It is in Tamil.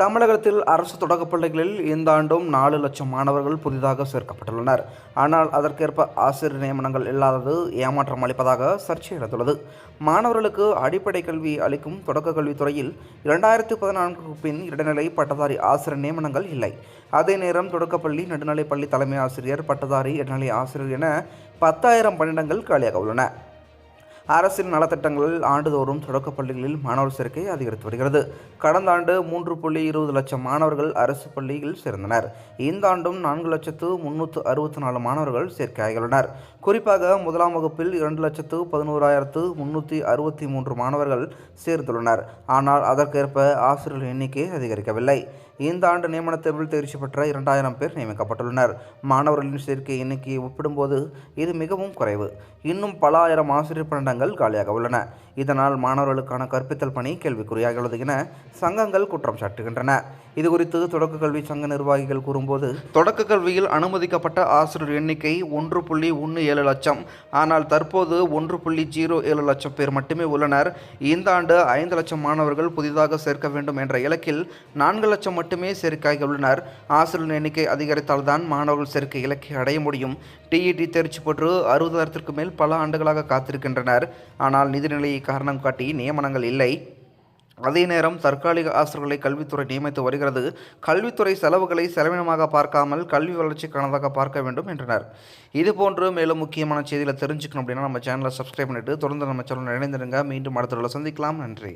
தமிழகத்தில் அரசு தொடக்கப் பள்ளிகளில் இந்த ஆண்டும் நாலு லட்சம் மாணவர்கள் புதிதாக சேர்க்கப்பட்டுள்ளனர். ஆனால் அதற்கேற்ப ஆசிரியர் நியமனங்கள் இல்லாதது ஏமாற்றம் அளிப்பதாக சர்ச்சை நடந்துள்ளது மாணவர்களுக்கு அடிப்படை கல்வி அளிக்கும் தொடக்க கல்வித்துறையில் இரண்டாயிரத்து பதினான்குக்கு பின் இடைநிலை பட்டதாரி ஆசிரியர் நியமனங்கள் இல்லை. அதே நேரம் தொடக்கப்பள்ளி நடுநிலைப்பள்ளி தலைமை ஆசிரியர் பட்டதாரி இடைநிலை ஆசிரியர் என பத்தாயிரம் பணியிடங்கள் காலியாக உள்ளன. அரசின் நலத்திட்டங்களில் ஆண்டுதோறும் தொடக்கப் பள்ளிகளில் மாணவர் சேர்க்கை அதிகரித்து வருகிறது. கடந்த ஆண்டு மூன்று புள்ளி இருபது லட்சம் மாணவர்கள் அரசு பள்ளியில் சேர்ந்தனர். இந்த ஆண்டும் நான்கு லட்சத்து முன்னூற்று அறுபத்தி நாலு மாணவர்கள் சேர்க்கையாகியுள்ளனர். குறிப்பாக முதலாம் வகுப்பில் இரண்டு லட்சத்து பதினோராயிரத்து முன்னூற்றி அறுபத்தி மூன்று மாணவர்கள் சேர்ந்துள்ளனர். ஆனால் அதற்கேற்ப ஆசிரியர்கள் எண்ணிக்கை அதிகரிக்கவில்லை. இந்த ஆண்டு நியமனத் தேர்வில் தேர்ச்சி பெற்ற இரண்டாயிரம் பேர் நியமிக்கப்பட்டுள்ளனர். மாணவர்களின் சேர்க்கை எண்ணிக்கையை ஒப்பிடும்போது இது மிகவும் குறைவு. இன்னும் பல ஆயிரம் ஆசிரியர் பணியிடங்கள் காலியாக உள்ளன. இதனால் மாணவர்களுக்கான கற்பித்தல் பணி கேள்விக்குறியாகியுள்ளது என சங்கங்கள் குற்றம் சாட்டுகின்றன. இதுகுறித்து தொடக்க கல்வி சங்க நிர்வாகிகள் கூறும்போது தொடக்க கல்வியில் அனுமதிக்கப்பட்ட ஆசிரியர் எண்ணிக்கை ஒன்று புள்ளி ஒன்று ஏழு லட்சம். ஆனால் தற்போது ஒன்று புள்ளி ஜீரோ ஏழு லட்சம் பேர் மட்டுமே உள்ளனர். இந்த ஆண்டு ஐந்து லட்சம் மாணவர்கள் புதிதாக சேர்க்க வேண்டும் என்ற இலக்கில் நான்கு லட்சம் மட்டுமே சேர்க்கையாக உள்ளனர். ஆசிரியர் எண்ணிக்கை அதிகரித்தால்தான் மாணவர்கள் சேர்க்கை இலக்கை அடைய முடியும். டிஇடி தேர்ச்சி பெற்று அறுபதாயிரத்திற்கு மேல் பல ஆண்டுகளாக காத்திருக்கின்றனர். ஆனால் நிதிநிலையை காரணம் காட்டி நியமனங்கள் இல்லை. அதே நேரம் தற்காலிக ஆசிரியர்களை கல்வித்துறை நியமித்து வருகிறது. கல்வித்துறை செலவுகளை செலவினமாக பார்க்காமல் கல்வி வளர்ச்சிக்கானதாக பார்க்க வேண்டும் என்றனர். இதுபோன்று மேலும் முக்கியமான செய்திகளை தெரிஞ்சுக்கணும் அப்படின்னா நம்ம சேனலை சப்ஸ்கிரைப் பண்ணிவிட்டு தொடர்ந்து நம்ம சேனல் இணைந்திருங்க. மீண்டும் அடுத்த சந்திக்கலாம். நன்றி.